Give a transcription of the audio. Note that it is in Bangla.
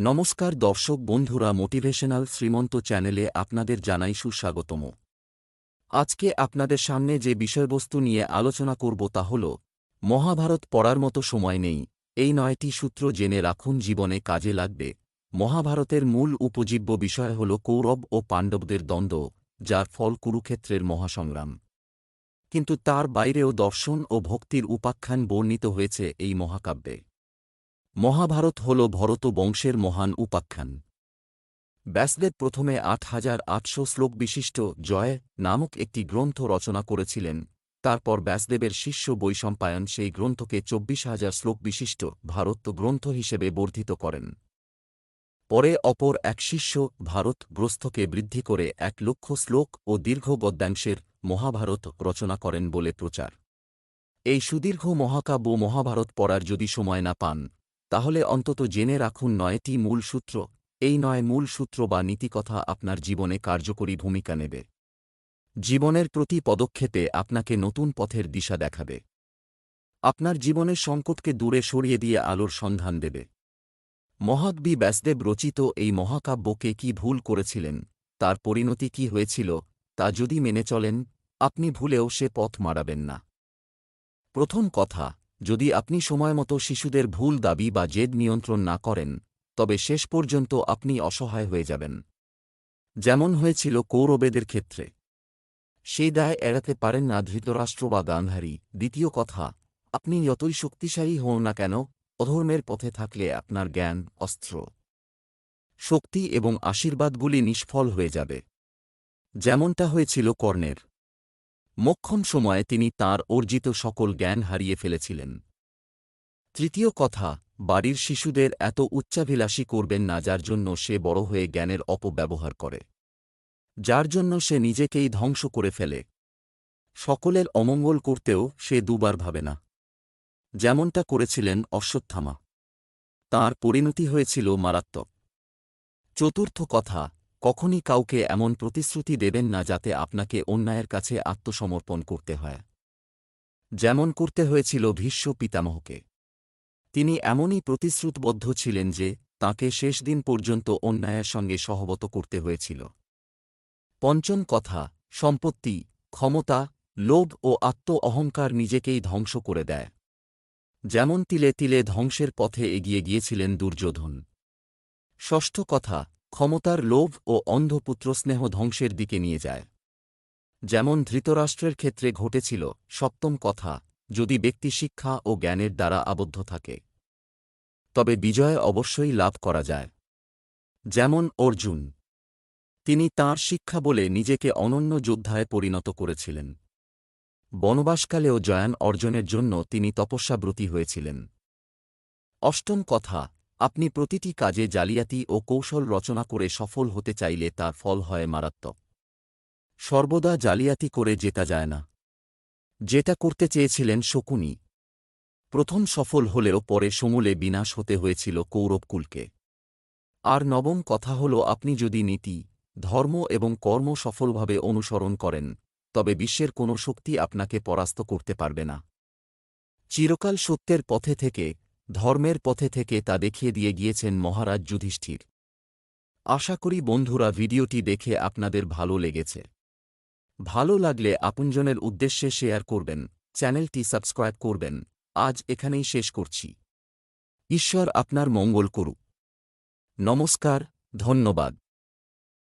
নমস্কার দর্শক বন্ধুরা মোটিভেশনাল শ্রীমন্ত চ্যানেলে আপনাদের জানাই সুস্বাগতম। আজকে আপনাদের সামনে যে বিষয়বস্তু নিয়ে আলোচনা করব তা হল, মহাভারত পড়ার মতো সময় নেই, এই নয়টি সূত্র জেনে রাখুন জীবনে কাজে লাগবে। মহাভারতের মূল উপজীব্য বিষয় হল কৌরব ও পাণ্ডবদের দ্বন্দ্ব, যার ফল কুরুক্ষেত্রের মহাসংগ্রাম। কিন্তু তার বাইরেও দর্শন ও ভক্তির উপাখ্যান বর্ণিত হয়েছে এই মহাকাব্যে। মহাভারত হল ভরত বংশের মহান উপাখ্যান। ব্যাসদেব প্রথমে আট হাজার আটশো শ্লোক বিশিষ্ট জয় নামক একটি গ্রন্থ রচনা করেছিলেন, তারপর ব্যাসদেবের শিষ্য বৈশম্পায়ন সেই গ্রন্থকে চব্বিশ হাজার শ্লোক বিশিষ্ট ভারত গ্রন্থ হিসেবে বর্ধিত করেন। পরে অপর এক শিষ্য ভারত গ্রস্থকে বৃদ্ধি করে এক লক্ষ শ্লোক ও দীর্ঘ গদ্যাংশের মহাভারত রচনা করেন বলে প্রচার। এই সুদীর্ঘ মহাকাব্য মহাভারত পড়ার যদি সময় না পান তাহলে অন্তত জেনে রাখুন নয়টি মূল সূত্র। এই নয় মূল সূত্র বা নীতিকথা আপনার জীবনে কার্যকরী ভূমিকা নেবে। জীবনের প্রতি পদক্ষেপে আপনাকে নতুন পথের দিশা দেখাবে। আপনার জীবনের সংকটকে দূরে সরিয়ে দিয়ে আলোর সন্ধান দেবে। মহাকবি ব্যাসদেব রচিত এই মহাকাব্যকে কি ভুল করেছিলেন? তার পরিণতি কি হয়েছিল? তা যদি মেনে চলেন, আপনি ভুলেও সে পথ মারাবেন না। প্রথম কথা যদি আপনি সময়মতো শিশুদের ভুল দাবি বা জেদ নিয়ন্ত্রণ না করেন, তবে শেষ পর্যন্ত আপনি অসহায় হয়ে যাবেন। যেমন হয়েছিল কৌরবেদের ক্ষেত্রে। সেই দায় এড়াতে পারেন না ধৃতরাষ্ট্র বা গান্ধারী। দ্বিতীয় কথা, আপনি যতই শক্তিশালী হন না কেন, অধর্মের পথে থাকলে আপনার জ্ঞান অস্ত্র। শক্তি এবং আশীর্বাদগুলি নিষ্ফল হয়ে যাবে। যেমনটা হয়েছিল কর্ণের। মক্ষম সময়ে তিনি তার অর্জিত সকল জ্ঞান হারিয়ে ফেলেছিলেন। তৃতীয় কথা, বাড়ির শিশুদের এত উচ্চাভিলাষী করবেন না যার জন্য সে বড় হয়ে জ্ঞানের অপব্যবহার করে। যার জন্য সে নিজেকেই ধ্বংস করে ফেলে। সকলের অমঙ্গল করতেও সে দুবার ভাবে না। যেমনটা করেছিলেন অশ্বত্থামা। তার পরিণতি হয়েছিল মারাত্মক। চতুর্থ কথা কখনই কাউকে এমন প্রতিশ্রুতি দেবেন না যাতে আপনাকে অন্যায়ের কাছে আত্মসমর্পণ করতে হয়। যেমন করতে হয়েছিল ভীষ্ম পিতামহকে। তিনি এমনই প্রতিশ্রুতবদ্ধ ছিলেন যে, তাকে শেষ দিন পর্যন্ত অন্যায়ের সঙ্গে সহবত করতে হয়েছিল। পঞ্চম কথা, সম্পত্তি, ক্ষমতা, লোভ ও আত্ম অহংকার নিজেকেই ধ্বংস করে দেয়। যেমন তিলে তিলে ধ্বংসের পথে এগিয়ে গিয়েছিলেন দুর্যোধন। ষষ্ঠ কথা ক্ষমতার লোভ ও অন্ধপুত্রস্নেহ ধ্বংসের দিকে নিয়ে যায়। যেমন ধৃতরাষ্ট্রের ক্ষেত্রে ঘটেছিল সপ্তম কথা, যদি ব্যক্তি শিক্ষা ও জ্ঞানের দ্বারা আবদ্ধ থাকে। তবে বিজয় অবশ্যই লাভ করা যায়। যেমন অর্জুন, তিনি তাঁর শিক্ষা বলে নিজেকে অনন্য যোদ্ধায় পরিণত করেছিলেন। বনবাসকালেও জয়ান অর্জনের জন্য তিনি তপস্যাব্রতী হয়েছিলেন। অষ্টম কথা আপনি প্রতিটি কাজে জালিয়াতি ও কৌশল রচনা করে সফল হতে চাইলে তার ফল হয় মারাত্মক। সর্বদা জালিয়াতি করে জেতা যায় না। যেটা করতে চেয়েছিলেন শকুনি। প্রথম সফল হলেও পরে সমূলে বিনাশ হতে হয়েছিল কৌরবকুলকে। আর নবম কথা হল, আপনি যদি নীতি, ধর্ম এবং কর্ম সফলভাবে অনুসরণ করেন, তবে বিশ্বের কোনো শক্তি আপনাকে পরাস্ত করতে পারবে না। চিরকাল সত্যের পথে থেকে ধর্মের পথে থেকে তা দেখিয়ে দিয়ে গিয়েছেন মহারাজ যুধিষ্ঠির। আশা করি বন্ধুরা ভিডিওটি দেখে আপনাদের ভালো লেগেছে। ভালো লাগলে আপনজনের উদ্দেশ্যে শেয়ার করবেন, চ্যানেলটি সাবস্ক্রাইব করবেন। আজ এখানেই শেষ করছি। ঈশ্বর আপনার মঙ্গল করুক। নমস্কার, ধন্যবাদ।